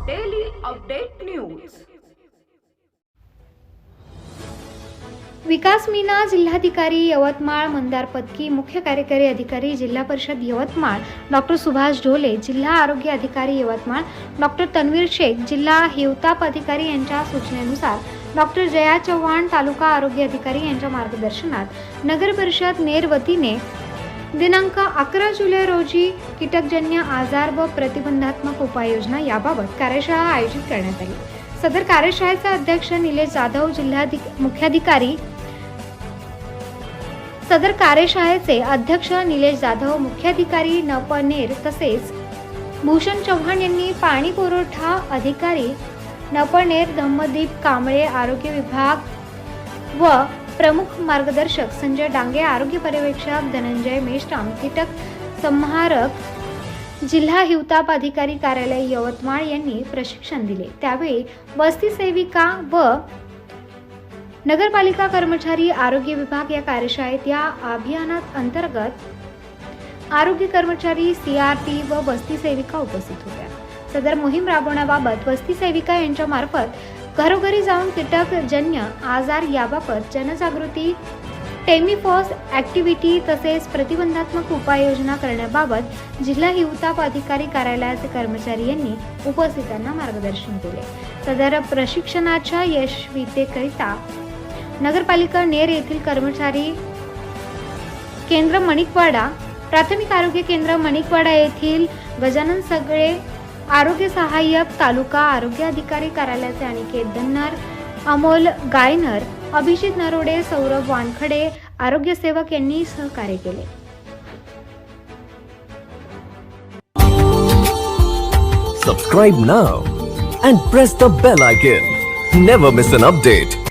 Update news Vikas Meena जिल्हाधिकारी यवतमाळ मंदारपदकी मुख्य कार्यकारी अधिकारी जिल्हा परिषद यवतमाळ डॉक्टर सुभाष ढोले जिल्हा आरोग्य अधिकारी यवतमाळ डॉक्टर तन्वीर शेख जिल्हा हिवताप अधिकारी यांच्या सूचनेनुसार डॉक्टर जया चव्हाण तालुका आरोग्य अधिकारी यांच्या मार्गदर्शनात नगर परिषद नेर वतीने दिनांक अकरा जुलै रोजी कीटकजन्य आजार व प्रतिबंधात्मक उपाययोजना याबाबत कार्यशाळा आयोजित करण्यात आली. सदर कार्यशाळेचे अध्यक्ष निलेश जाधव जिल्हाधिक मुख्याधिकारी सदर कार्यशाळेचे अध्यक्ष निलेश जाधव मुख्याधिकारी नपनेर तसेच भूषण चव्हाण यांनी पाणी पुरवठा अधिकारी नपनेर धम्मदीप कांबळे आरोग्य विभाग व प्रमुख मार्गदर्शक संजय डांगे आरोग्य पर्यवेक्षक धनंजय मेश्राम कीटक संहारक जिल्हा हिवताप अधिकारी कार्यालय यवतमाळ यांनी प्रशिक्षण दिले. त्यावेळी वस्ती सेविका व नगरपालिका कर्मचारी आरोग्य विभाग या कार्यशाळेत या अभियानात अंतर्गत आरोग्य कर्मचारी सी आर टी व वस्ती सेविका उपस्थित होत्या. सदर मोहीम राबवण्याबाबत वस्ती सेविका यांच्या मार्फत घरोघरी जाऊन कीटकजन्य आजार याबाबत जनजागृती टेमिफॉस ॲक्टिव्हिटी तसेच प्रतिबंधात्मक उपाययोजना करण्याबाबत जिल्हा हिवताप अधिकारी कार्यालयाचे कर्मचारी यांनी उपस्थितांना मार्गदर्शन केले. सदर प्रशिक्षणाच्या यशस्वीतेकरिता नगरपालिका नेर येथील कर्मचारी केंद्र मणिकवाडा प्राथमिक आरोग्य केंद्र मणिकवाडा येथील गजानन सगळे आरोग्य सहाय्यक तालुका आरोग्य अधिकारी कार्यालयाचे अनिकेत दन्नार अमोल गायनर अभिजित नरोडे सौरभ वानखडे आरोग्य सेवक यांनी सहकार्य केले Subscribe now and press the bell icon. Never miss an update.